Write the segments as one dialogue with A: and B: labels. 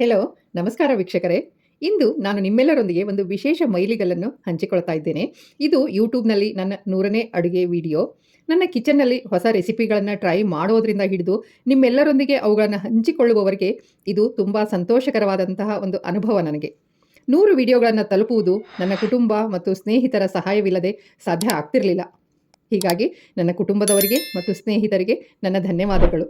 A: Hello ನಮಸ್ಕಾರ ವೀಕ್ಷಕರೇ. ಇಂದು ನಾನು ನಿಮ್ಮೆಲ್ಲರೊಂದಿಗೆ ಒಂದು ವಿಶೇಷ ಮೈಲಿಗಲ್ಲನ್ನು ಹಂಚಿಕೊಳ್ತಾ ಇದ್ದೇನೆ. ಇದು ಯೂಟ್ಯೂಬ್ನಲ್ಲಿ ನನ್ನ ನೂರನೇ ಅಡುಗೆ ವಿಡಿಯೋ. ನನ್ನ ಕಿಚನ್ನಲ್ಲಿ ಹೊಸ ರೆಸಿಪಿಗಳನ್ನು ಟ್ರೈ ಮಾಡೋದ್ರಿಂದ ಹಿಡಿದು ನಿಮ್ಮೆಲ್ಲರೊಂದಿಗೆ ಅವುಗಳನ್ನು ಹಂಚಿಕೊಳ್ಳುವವರಿಗೆ ಇದು ತುಂಬ ಸಂತೋಷಕರವಾದಂತಹ ಒಂದು ಅನುಭವ ನನಗೆ. ನೂರು ವಿಡಿಯೋಗಳನ್ನು ತಲುಪುವುದು ನನ್ನ ಕುಟುಂಬ ಮತ್ತು ಸ್ನೇಹಿತರ ಸಹಾಯವಿಲ್ಲದೆ ಸಾಧ್ಯ ಆಗ್ತಿರಲಿಲ್ಲ. ಹೀಗಾಗಿ ನನ್ನ ಕುಟುಂಬದವರಿಗೆ ಮತ್ತು ಸ್ನೇಹಿತರಿಗೆ ನನ್ನ ಧನ್ಯವಾದಗಳು.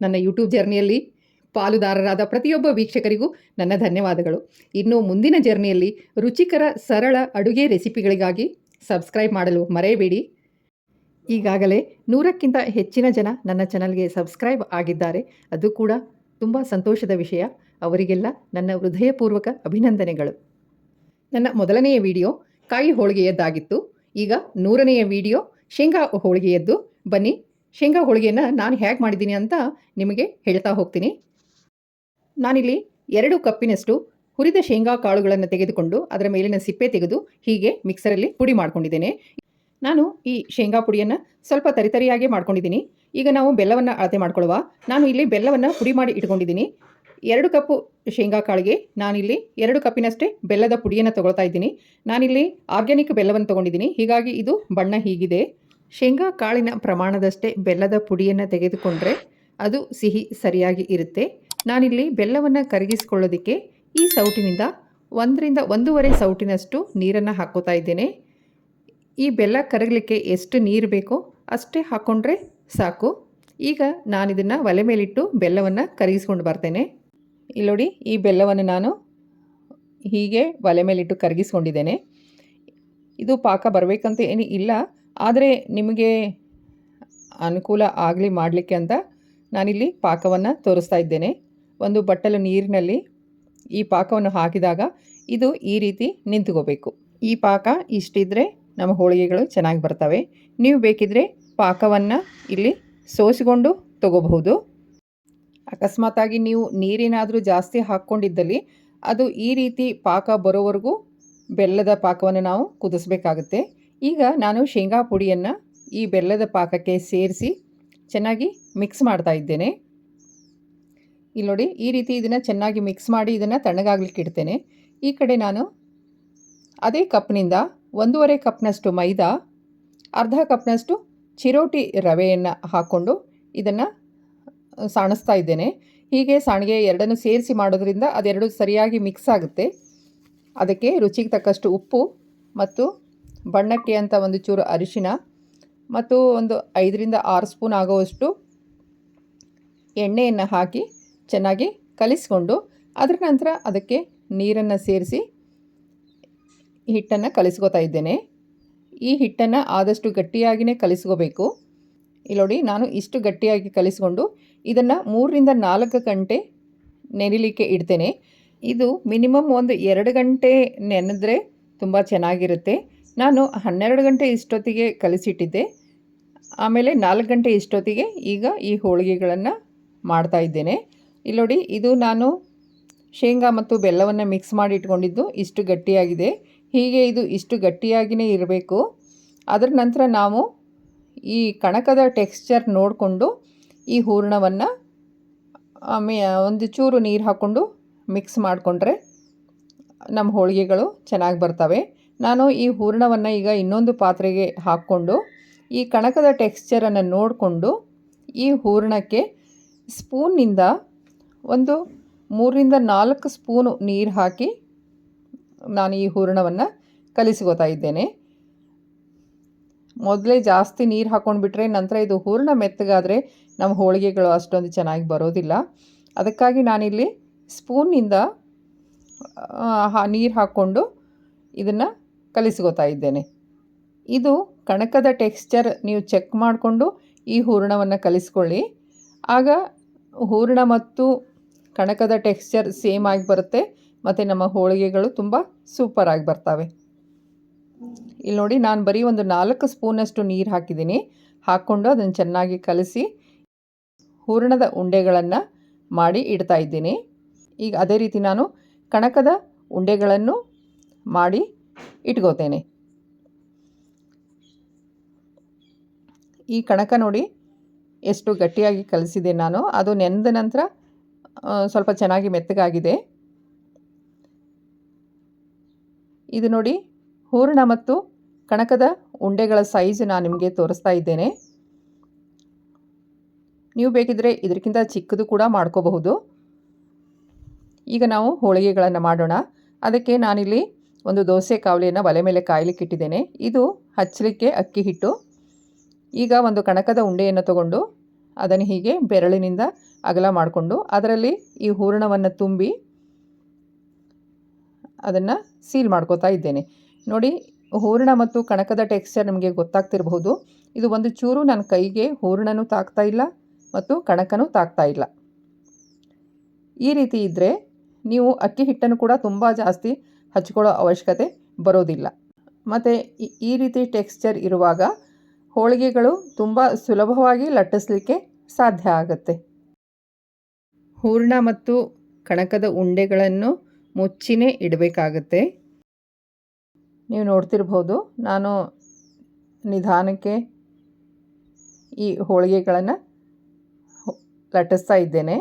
A: ನನ್ನ ಯೂಟ್ಯೂಬ್ ಜರ್ನಿಯಲ್ಲಿ ಪಾಲುದಾರರಾದ ಪ್ರತಿಯೊಬ್ಬ ವೀಕ್ಷಕರಿಗೂ ನನ್ನ ಧನ್ಯವಾದಗಳು. ಇನ್ನು ಮುಂದಿನ ಜರ್ನಿಯಲ್ಲಿ ರುಚಿಕರ, ಸರಳ ಅಡುಗೆ ರೆಸಿಪಿಗಳಿಗಾಗಿ ಸಬ್ಸ್ಕ್ರೈಬ್ ಮಾಡಲು ಮರೆಯಬೇಡಿ. ಈಗಾಗಲೇ ನೂರಕ್ಕಿಂತ ಹೆಚ್ಚಿನ ಜನ ನನ್ನ ಚಾನಲ್ಗೆ ಸಬ್ಸ್ಕ್ರೈಬ್ ಆಗಿದ್ದಾರೆ. ಅದು ಕೂಡ ತುಂಬ ಸಂತೋಷದ ವಿಷಯ. ಅವರಿಗೆಲ್ಲ ನನ್ನ ಹೃದಯಪೂರ್ವಕ ಅಭಿನಂದನೆಗಳು. ನನ್ನ ಮೊದಲನೆಯ ವಿಡಿಯೋ ಕಾಯಿ ಹೋಳಿಗೆಯದ್ದಾಗಿತ್ತು. ಈಗ ನೂರನೆಯ ವಿಡಿಯೋ ಶೇಂಗಾ ಹೋಳಿಗೆಯದ್ದು. ಬನ್ನಿ, ಶೇಂಗಾ ಹೋಳಿಗೆಯನ್ನು ನಾನು ಹೇಗೆ ಮಾಡಿದ್ದೀನಿ ಅಂತ ನಿಮಗೆ ಹೇಳ್ತಾ ಹೋಗ್ತೀನಿ. ನಾನಿಲ್ಲಿ ಎರಡು ಕಪ್ಪಿನಷ್ಟು ಹುರಿದ ಶೇಂಗಾ ಕಾಳುಗಳನ್ನು ತೆಗೆದುಕೊಂಡು ಅದರ ಮೇಲಿನ ಸಿಪ್ಪೆ ತೆಗೆದು ಹೀಗೆ ಮಿಕ್ಸರಲ್ಲಿ ಪುಡಿ ಮಾಡ್ಕೊಂಡಿದ್ದೇನೆ. ನಾನು ಈ ಶೇಂಗಾ ಪುಡಿಯನ್ನು ಸ್ವಲ್ಪ ತರಿತರಿಯಾಗಿ ಮಾಡ್ಕೊಂಡಿದ್ದೀನಿ. ಈಗ ನಾವು ಬೆಲ್ಲವನ್ನು ಅಳತೆ ಮಾಡ್ಕೊಳ್ಳುವ. ನಾನು ಇಲ್ಲಿ ಬೆಲ್ಲವನ್ನು ಪುಡಿ ಮಾಡಿ ಇಟ್ಕೊಂಡಿದ್ದೀನಿ. ಎರಡು ಕಪ್ಪು ಶೇಂಗಾ ಕಾಳಿಗೆ ನಾನಿಲ್ಲಿ ಎರಡು ಕಪ್ಪಿನಷ್ಟೇ ಬೆಲ್ಲದ ಪುಡಿಯನ್ನು ತಗೊಳ್ತಾ ಇದ್ದೀನಿ. ನಾನಿಲ್ಲಿ ಆರ್ಗ್ಯಾನಿಕ್ ಬೆಲ್ಲವನ್ನು ತೊಗೊಂಡಿದ್ದೀನಿ. ಹೀಗಾಗಿ ಇದು ಬಣ್ಣ ಹೀಗಿದೆ. ಶೇಂಗಾ ಕಾಳಿನ ಪ್ರಮಾಣದಷ್ಟೇ ಬೆಲ್ಲದ ಪುಡಿಯನ್ನು ತೆಗೆದುಕೊಂಡ್ರೆ ಅದು ಸಿಹಿ ಸರಿಯಾಗಿ ಇರುತ್ತೆ. ನಾನಿಲ್ಲಿ ಬೆಲ್ಲವನ್ನು ಕರಗಿಸ್ಕೊಳ್ಳೋದಕ್ಕೆ ಈ ಸೌಟಿನಿಂದ ಒಂದರಿಂದ ಒಂದೂವರೆ ಸೌಟಿನಷ್ಟು ನೀರನ್ನು ಹಾಕೋತಾ ಇದ್ದೇನೆ. ಈ ಬೆಲ್ಲ ಕರಗಲಿಕ್ಕೆ ಎಷ್ಟು ನೀರು ಬೇಕೋ ಅಷ್ಟೇ ಹಾಕ್ಕೊಂಡ್ರೆ ಸಾಕು. ಈಗ ನಾನಿದನ್ನು ಒಲೆ ಮೇಲಿಟ್ಟು ಬೆಲ್ಲವನ್ನು ಕರಗಿಸ್ಕೊಂಡು ಬರ್ತೇನೆ. ಇಲ್ಲಿ ನೋಡಿ, ಈ ಬೆಲ್ಲವನ್ನು ನಾನು ಹೀಗೆ ಒಲೆ ಮೇಲಿಟ್ಟು ಕರಗಿಸ್ಕೊಂಡಿದ್ದೇನೆ. ಇದು ಪಾಕ ಬರಬೇಕಂತ ಏನು ಇಲ್ಲ, ಆದರೆ ನಿಮಗೆ ಅನುಕೂಲ ಆಗಲಿ ಮಾಡಲಿಕ್ಕೆ ಅಂತ ನಾನಿಲ್ಲಿ ಪಾಕವನ್ನು ತೋರಿಸ್ತಾ ಇದ್ದೇನೆ. ಒಂದು ಬಟ್ಟಲು ನೀರಿನಲ್ಲಿ ಈ ಪಾಕವನ್ನು ಹಾಕಿದಾಗ ಇದು ಈ ರೀತಿ ನಿಂತ್ಕೋಬೇಕು. ಈ ಪಾಕ ಇಷ್ಟಿದ್ರೆ ನಮ್ಮ ಹೋಳಿಗೆಗಳು ಚೆನ್ನಾಗಿ ಬರ್ತವೆ. ನೀವು ಬೇಕಿದ್ರೆ ಪಾಕವನ್ನು ಇಲ್ಲಿ ಸೋಸಿಕೊಂಡು ತಗೋಬಹುದು. ಅಕಸ್ಮಾತಾಗಿ ನೀವು ನೀರೇನಾದರೂ ಜಾಸ್ತಿ ಹಾಕ್ಕೊಂಡಿದ್ದಲ್ಲಿ ಅದು ಈ ರೀತಿ ಪಾಕ ಬರೋವರೆಗೂ ಬೆಲ್ಲದ ಪಾಕವನ್ನು ನಾವು ಕುದಿಸ್ಬೇಕಾಗುತ್ತೆ. ಈಗ ನಾನು ಶೇಂಗಾ ಪುಡಿಯನ್ನು ಈ ಬೆಲ್ಲದ ಪಾಕಕ್ಕೆ ಸೇರಿಸಿ ಚೆನ್ನಾಗಿ ಮಿಕ್ಸ್ ಮಾಡ್ತಾ ಇದ್ದೇನೆ. ಇಲ್ಲಿ ನೋಡಿ, ಈ ರೀತಿ ಇದನ್ನು ಚೆನ್ನಾಗಿ ಮಿಕ್ಸ್ ಮಾಡಿ ಇದನ್ನು ತಣ್ಣಗಾಗ್ಲಿಕ್ಕೆ ಇಡ್ತೇನೆ. ಈ ಕಡೆ ನಾನು ಅದೇ ಕಪ್ನಿಂದ ಒಂದೂವರೆ ಕಪ್ನಷ್ಟು ಮೈದಾ, ಅರ್ಧ ಕಪ್ನಷ್ಟು ಚಿರೋಟಿ ರವೆಯನ್ನು ಹಾಕ್ಕೊಂಡು ಇದನ್ನು ಸಾಣಿಸ್ತಾ ಇದ್ದೇನೆ. ಹೀಗೆ ಸಾಣಿಗೆ ಎರಡನ್ನು ಸೇರಿಸಿ ಮಾಡೋದ್ರಿಂದ ಅದೆರಡು ಸರಿಯಾಗಿ ಮಿಕ್ಸ್ ಆಗುತ್ತೆ. ಅದಕ್ಕೆ ರುಚಿಗೆ ತಕ್ಕಷ್ಟು ಉಪ್ಪು ಮತ್ತು ಬಣ್ಣಕ್ಕೆ ಅಂತ ಒಂದು ಚೂರು ಅರಿಶಿನ ಮತ್ತು ಒಂದು ಐದರಿಂದ ಆರು ಸ್ಪೂನ್ ಆಗುವಷ್ಟು ಎಣ್ಣೆಯನ್ನು ಹಾಕಿ ಚೆನ್ನಾಗಿ ಕಲಿಸ್ಕೊಂಡು ಅದರ ನಂತರ ಅದಕ್ಕೆ ನೀರನ್ನು ಸೇರಿಸಿ ಹಿಟ್ಟನ್ನು ಕಲಿಸ್ಕೋತಾ ಇದ್ದೇನೆ. ಈ ಹಿಟ್ಟನ್ನು ಆದಷ್ಟು ಗಟ್ಟಿಯಾಗಿಯೇ ಕಲಿಸ್ಕೋಬೇಕು. ಇಲ್ಲಿ ನಾನು ಇಷ್ಟು ಗಟ್ಟಿಯಾಗಿ ಕಲಿಸ್ಕೊಂಡು ಇದನ್ನು ಮೂರರಿಂದ ನಾಲ್ಕು ಗಂಟೆ ನೆನಿಲಿಕ್ಕೆ ಇಡ್ತೇನೆ. ಇದು ಮಿನಿಮಮ್ ಒಂದು ಎರಡು ಗಂಟೆ ನೆನೆದ್ರೆ ತುಂಬ ಚೆನ್ನಾಗಿರುತ್ತೆ. ನಾನು ಹನ್ನೆರಡು ಗಂಟೆ ಇಷ್ಟೊತ್ತಿಗೆ ಕಲಿಸಿಟ್ಟಿದ್ದೆ. ಆಮೇಲೆ ನಾಲ್ಕು ಗಂಟೆ ಇಷ್ಟೊತ್ತಿಗೆ ಈಗ ಈ ಹೋಳಿಗೆಗಳನ್ನು ಮಾಡ್ತಾ ಇದ್ದೇನೆ. ಇಲ್ಲಿ ನೋಡಿ, ಇದು ನಾನು ಶೇಂಗಾ ಮತ್ತು ಬೆಲ್ಲವನ್ನು ಮಿಕ್ಸ್ ಮಾಡಿ ಇಟ್ಕೊಂಡಿದ್ದು. ಇಷ್ಟು ಗಟ್ಟಿಯಾಗಿದೆ. ಹೀಗೆ ಇದು ಇಷ್ಟು ಗಟ್ಟಿಯಾಗಿಯೇ ಇರಬೇಕು. ಅದರ ನಂತರ ನಾವು ಈ ಕಣಕದ ಟೆಕ್ಸ್ಚರ್ ನೋಡಿಕೊಂಡು ಈ ಹೂರಣವನ್ನು ಒಂದು ಚೂರು ನೀರು ಹಾಕ್ಕೊಂಡು ಮಿಕ್ಸ್ ಮಾಡಿಕೊಂಡ್ರೆ ನಮ್ಮ ಹೋಳಿಗೆಗಳು ಚೆನ್ನಾಗಿ ಬರ್ತವೆ. ನಾನು ಈ ಹೂರಣವನ್ನು ಈಗ ಇನ್ನೊಂದು ಪಾತ್ರೆಗೆ ಹಾಕ್ಕೊಂಡು ಈ ಕಣಕದ ಟೆಕ್ಸ್ಚರನ್ನು ನೋಡಿಕೊಂಡು ಈ ಹೂರಣಕ್ಕೆ ಸ್ಪೂನ್ನಿಂದ ಒಂದು, ಮೂರರಿಂದ ನಾಲ್ಕು ಸ್ಪೂನು ನೀರು ಹಾಕಿ ನಾನು ಈ ಹೂರಣವನ್ನು ಕಲಿಸ್ಕೋತಾ ಇದ್ದೇನೆ. ಮೊದಲೇ ಜಾಸ್ತಿ ನೀರು ಹಾಕೊಂಡ್ಬಿಟ್ರೆ ನಂತರ ಇದು ಹೂರಣ ಮೆತ್ತಗಾದರೆ ನಮ್ಮ ಹೋಳಿಗೆಗಳು ಅಷ್ಟೊಂದು ಚೆನ್ನಾಗಿ ಬರೋದಿಲ್ಲ. ಅದಕ್ಕಾಗಿ ನಾನಿಲ್ಲಿ ಸ್ಪೂನ್ನಿಂದ ನೀರು ಹಾಕ್ಕೊಂಡು ಇದನ್ನು ಕಲಿಸ್ಕೋತಾ ಇದ್ದೇನೆ. ಇದು ಕಣಕದ ಟೆಕ್ಸ್ಚರ್ ನೀವು ಚೆಕ್ ಮಾಡಿಕೊಂಡು ಈ ಹೂರಣವನ್ನು ಕಲಿಸ್ಕೊಳ್ಳಿ. ಆಗ ಹೂರಣ ಮತ್ತು ಕಣಕದ ಟೆಕ್ಸ್ಚರ್ ಸೇಮ್ ಆಗಿ ಬರುತ್ತೆ. ಮತ್ತು ನಮ್ಮ ಹೋಳಿಗೆಗಳು ತುಂಬ ಸೂಪರಾಗಿ ಬರ್ತವೆ. ಇಲ್ಲಿ ನೋಡಿ ನಾನು ಬರೀ ಒಂದು ನಾಲ್ಕು ಸ್ಪೂನಷ್ಟು ನೀರು ಹಾಕಿದ್ದೀನಿ. ಹಾಕ್ಕೊಂಡು ಅದನ್ನು ಚೆನ್ನಾಗಿ ಕಲಸಿ ಹೂರಣದ ಉಂಡೆಗಳನ್ನು ಮಾಡಿ ಇಡ್ತಾ ಇದ್ದೀನಿ. ಈಗ ಅದೇ ರೀತಿ ನಾನು ಕಣಕದ ಉಂಡೆಗಳನ್ನು ಮಾಡಿ ಇಟ್ಕೋತೇನೆ. ಈ ಕಣಕ ನೋಡಿ ಎಷ್ಟು ಗಟ್ಟಿಯಾಗಿ ಕಲಿಸಿದೆ ನಾನು. ಅದು ನೆನೆದ ನಂತರ ಸ್ವಲ್ಪ ಚೆನ್ನಾಗಿ ಮೆತ್ತಗಾಗಿದೆ. ಇದು ನೋಡಿ, ಹೂರಣ ಮತ್ತು ಕಣಕದ ಉಂಡೆಗಳ ಸೈಜ್ ನಾನು ನಿಮಗೆ ತೋರಿಸ್ತಾ ಇದ್ದೇನೆ. ನೀವು ಬೇಕಿದ್ರೆ ಇದಕ್ಕಿಂತ ಚಿಕ್ಕದು ಕೂಡ ಮಾಡ್ಕೋಬಹುದು. ಈಗ ನಾವು ಹೋಳಿಗೆಗಳನ್ನು ಮಾಡೋಣ. ಅದಕ್ಕೆ ನಾನಿಲ್ಲಿ ಒಂದು ದೋಸೆ ಕಾವಲಿಯನ್ನು ಒಲೆ ಮೇಲೆ ಕಾಯಲಿಕ್ಕೆ ಇಟ್ಟಿದ್ದೇನೆ. ಇದು ಹಚ್ಚಲಿಕ್ಕೆ ಅಕ್ಕಿ ಹಿಟ್ಟು. ಈಗ ಒಂದು ಕಣಕದ ಉಂಡೆಯನ್ನು ತಗೊಂಡು ಅದನ್ನು ಹೀಗೆ ಬೆರಳಿನಿಂದ ಅಗಲ ಮಾಡಿಕೊಂಡು ಅದರಲ್ಲಿ ಈ ಹೂರಣವನ್ನು ತುಂಬಿ ಅದನ್ನು ಸೀಲ್ ಮಾಡ್ಕೋತಾ ಇದ್ದೇನೆ. ನೋಡಿ, ಹೂರಣ ಮತ್ತು ಕಣಕದ ಟೆಕ್ಸ್ಚರ್ ನಿಮಗೆ ಗೊತ್ತಾಗ್ತಿರಬಹುದು. ಇದು ಒಂದು ಚೂರು ನನ್ನ ಕೈಗೆ ಹೂರಣನೂ ತಾಕ್ತಾ ಇಲ್ಲ ಮತ್ತು ಕಣಕನೂ ತಾಕ್ತಾ ಇಲ್ಲ. ಈ ರೀತಿ ಇದ್ದರೆ ನೀವು ಅಕ್ಕಿ ಹಿಟ್ಟನ್ನು ಕೂಡ ತುಂಬ ಜಾಸ್ತಿ ಹಚ್ಕೊಳ್ಳೋ ಅವಶ್ಯಕತೆ ಬರೋದಿಲ್ಲ. ಮತ್ತು ಈ- ರೀತಿ ಟೆಕ್ಸ್ಚರ್ ಇರುವಾಗ ಹೋಳಿಗೆಗಳು ತುಂಬ ಸುಲಭವಾಗಿ ಲಟ್ಟಿಸ್ಲಿಕ್ಕೆ ಸಾಧ್ಯ ಆಗುತ್ತೆ. ಹೂರಣ ಮತ್ತು ಕಣಕದ ಉಂಡೆಗಳನ್ನು ಮುಚ್ಚಿನೇ ಇಡಬೇಕಾಗತ್ತೆ. ನೀವು ನೋಡ್ತಿರ್ಬೋದು, ನಾನು ನಿಧಾನಕ್ಕೆ ಈ ಹೋಳಿಗೆಗಳನ್ನು ಲಟ್ಟಿಸ್ತಾ ಇದ್ದೇನೆ.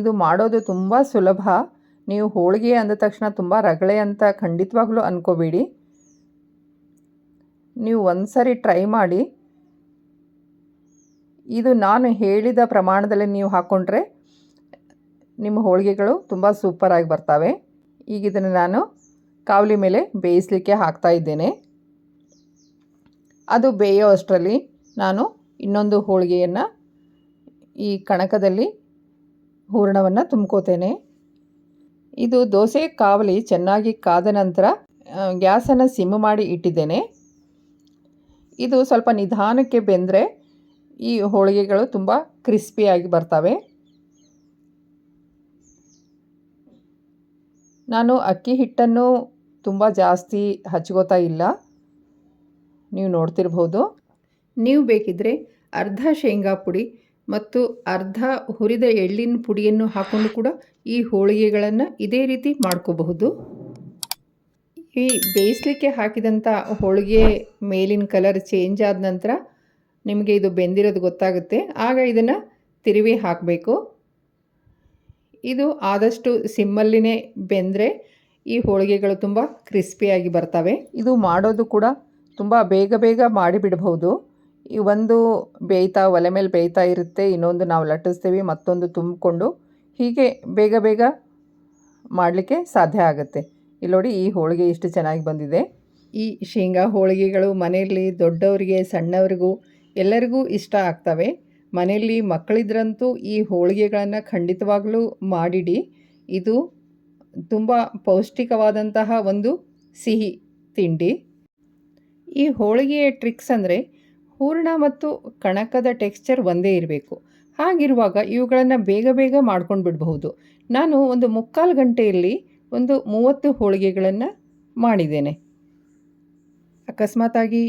A: ಇದು ಮಾಡೋದು ತುಂಬ ಸುಲಭ. ನೀವು ಹೋಳಿಗೆ ಅಂದ ತಕ್ಷಣ ತುಂಬ ರಗಳೆ ಅಂತ ಖಂಡಿತವಾಗ್ಲೂ ಅಂದ್ಕೋಬೇಡಿ ನೀವು ಒಂದು ಟ್ರೈ ಮಾಡಿ ಇದು ನಾನು ಹೇಳಿದ ಪ್ರಮಾಣದಲ್ಲಿ ನೀವು ಹಾಕ್ಕೊಂಡ್ರೆ ನಿಮ್ಮ ಹೋಳಿಗೆಗಳು ತುಂಬ ಸೂಪರಾಗಿ ಬರ್ತವೆ. ಈಗ ಇದನ್ನು ನಾನು ಕಾವಲಿ ಮೇಲೆ ಬೇಯಿಸಲಿಕ್ಕೆ ಹಾಕ್ತಾ ಇದ್ದೇನೆ. ಅದು ಬೇಯೋ ಅಷ್ಟರಲ್ಲಿ ನಾನು ಇನ್ನೊಂದು ಹೋಳಿಗೆಯನ್ನು ಈ ಕಣಕದಲ್ಲಿ ಹೂರಣವನ್ನು ತುಂಬ್ಕೋತೇನೆ. ಇದು ದೋಸೆ ಕಾವಲಿ ಚೆನ್ನಾಗಿ ಕಾದ ನಂತರ ಗ್ಯಾಸನ್ನು ಸಿಮ್ ಮಾಡಿ ಇಟ್ಟಿದ್ದೇನೆ. ಇದು ಸ್ವಲ್ಪ ನಿಧಾನಕ್ಕೆ ಬೆಂದರೆ ಈ ಹೋಳಿಗೆಗಳು ತುಂಬ ಕ್ರಿಸ್ಪಿಯಾಗಿ ಬರ್ತವೆ. ನಾನು ಅಕ್ಕಿ ಹಿಟ್ಟನ್ನು ತುಂಬ ಜಾಸ್ತಿ ಹಚ್ಕೋತಾ ಇಲ್ಲ. ನೀವು ನೋಡ್ತಿರ್ಬೋದು. ನೀವು ಬೇಕಿದ್ದರೆ ಅರ್ಧ ಶೇಂಗಾ ಪುಡಿ ಮತ್ತು ಅರ್ಧ ಹುರಿದ ಎಳ್ಳಿನ ಪುಡಿಯನ್ನು ಹಾಕೊಂಡು ಕೂಡ ಈ ಹೋಳಿಗೆಗಳನ್ನು ಇದೇ ರೀತಿ ಮಾಡ್ಕೋಬಹುದು. ಈ ಬೇಯಿಸಲಿಕ್ಕೆ ಹಾಕಿದಂಥ ಹೋಳಿಗೆ ಮೇಲಿನ ಕಲರ್ ಚೇಂಜ್ ಆದ ನಂತರ ನಿಮಗೆ ಇದು ಬೆಂದಿರೋದು ಗೊತ್ತಾಗುತ್ತೆ. ಆಗ ಇದನ್ನು ತಿರುವಿ ಹಾಕಬೇಕು. ಇದು ಆದಷ್ಟು ಸಿಮ್ಮಲ್ಲಿನೇ ಬೆಂದರೆ ಈ ಹೋಳಿಗೆಗಳು ತುಂಬ ಕ್ರಿಸ್ಪಿಯಾಗಿ ಬರ್ತವೆ. ಇದು ಮಾಡೋದು ಕೂಡ ತುಂಬ ಬೇಗ ಬೇಗ ಮಾಡಿಬಿಡ್ಬೋದು ಈ ಒಂದು ಬೇಯ್ತಾ, ಒಲೆ ಮೇಲೆ ಬೇಯ್ತಾ ಇರುತ್ತೆ. ಇನ್ನೊಂದು ನಾವು ಲಟ್ಟಿಸ್ತೀವಿ, ಮತ್ತೊಂದು ತುಂಬಿಕೊಂಡು ಹೀಗೆ ಬೇಗ ಬೇಗ ಮಾಡಲಿಕ್ಕೆ ಸಾಧ್ಯ ಆಗುತ್ತೆ. ಇಲ್ಲಿ ನೋಡಿ, ಈ ಹೋಳಿಗೆ ಇಷ್ಟು ಚೆನ್ನಾಗಿ ಬಂದಿದೆ. ಈ ಶೇಂಗಾ ಹೋಳಿಗೆಗಳು ಮನೆಯಲ್ಲಿ ದೊಡ್ಡವರಿಗೆ, ಸಣ್ಣವರಿಗೂ ಎಲ್ಲರಿಗೂ ಇಷ್ಟ ಆಗ್ತವೆ. ಮನೆಯಲ್ಲಿ ಮಕ್ಕಳಿದ್ರಂತೂ ಈ ಹೋಳಿಗೆಗಳನ್ನು ಖಂಡಿತವಾಗಲೂ ಮಾಡಿಡಿ. ಇದು ತುಂಬ ಪೌಷ್ಟಿಕವಾದಂತಹ ಒಂದು ಸಿಹಿ ತಿಂಡಿ. ಈ ಹೋಳಿಗೆಯ ಟ್ರಿಕ್ಸ್ ಅಂದರೆ ಹೂರ್ಣ ಮತ್ತು ಕಣಕದ ಟೆಕ್ಸ್ಚರ್ ಒಂದೇ ಇರಬೇಕು. ಹಾಗಿರುವಾಗ ಇವುಗಳನ್ನು ಬೇಗ ಬೇಗ ಮಾಡ್ಕೊಂಡು ಬಿಡಬಹುದು. ನಾನು ಒಂದು ಮುಕ್ಕಾಲು ಗಂಟೆಯಲ್ಲಿ ಒಂದು ಮೂವತ್ತು ಹೋಳಿಗೆಗಳನ್ನು ಮಾಡಿದ್ದೇನೆ. ಅಕಸ್ಮಾತಾಗಿ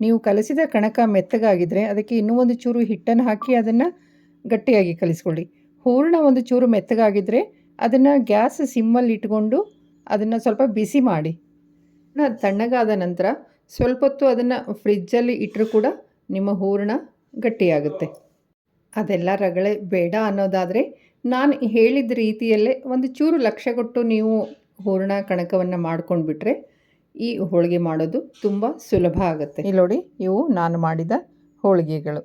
A: ನೀವು ಕಲಸಿದ ಕಣಕ ಮೆತ್ತಗಾಗಿದ್ದರೆ ಅದಕ್ಕೆ ಇನ್ನೂ ಒಂದು ಚೂರು ಹಿಟ್ಟನ್ನು ಹಾಕಿ ಅದನ್ನು ಗಟ್ಟಿಯಾಗಿ ಕಲಿಸ್ಕೊಳ್ಳಿ. ಹೂರಣ ಒಂದು ಚೂರು ಮೆತ್ತಗಾಗಿದ್ದರೆ ಅದನ್ನು ಗ್ಯಾಸ್ ಸಿಮ್ಮಲ್ಲಿ ಇಟ್ಕೊಂಡು ಅದನ್ನು ಸ್ವಲ್ಪ ಬಿಸಿ ಮಾಡಿ. ತಣ್ಣಗಾದ ನಂತರ ಸ್ವಲ್ಪ ಹೊತ್ತು ಅದನ್ನು ಫ್ರಿಜ್ಜಲ್ಲಿ ಇಟ್ಟರೂ ಕೂಡ ನಿಮ್ಮ ಹೂರಣ ಗಟ್ಟಿಯಾಗುತ್ತೆ. ಅದೆಲ್ಲ ರಗಳೆ ಬೇಡ ಅನ್ನೋದಾದರೆ ನಾನು ಹೇಳಿದ ರೀತಿಯಲ್ಲೇ ಒಂದು ಚೂರು ಲಕ್ಷ್ಯ ಕೊಟ್ಟು ನೀವು ಹೂರಣ ಕಣಕವನ್ನು ಮಾಡ್ಕೊಂಡು ಬಿಟ್ಟರೆ ಈ ಹೋಳಿಗೆ ಮಾಡೋದು ತುಂಬ ಸುಲಭ ಆಗುತ್ತೆ. ಇಲ್ಲಿ ನೋಡಿ ಇವು ನಾನು ಮಾಡಿದ ಹೋಳಿಗೆಗಳು.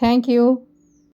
A: Thank you.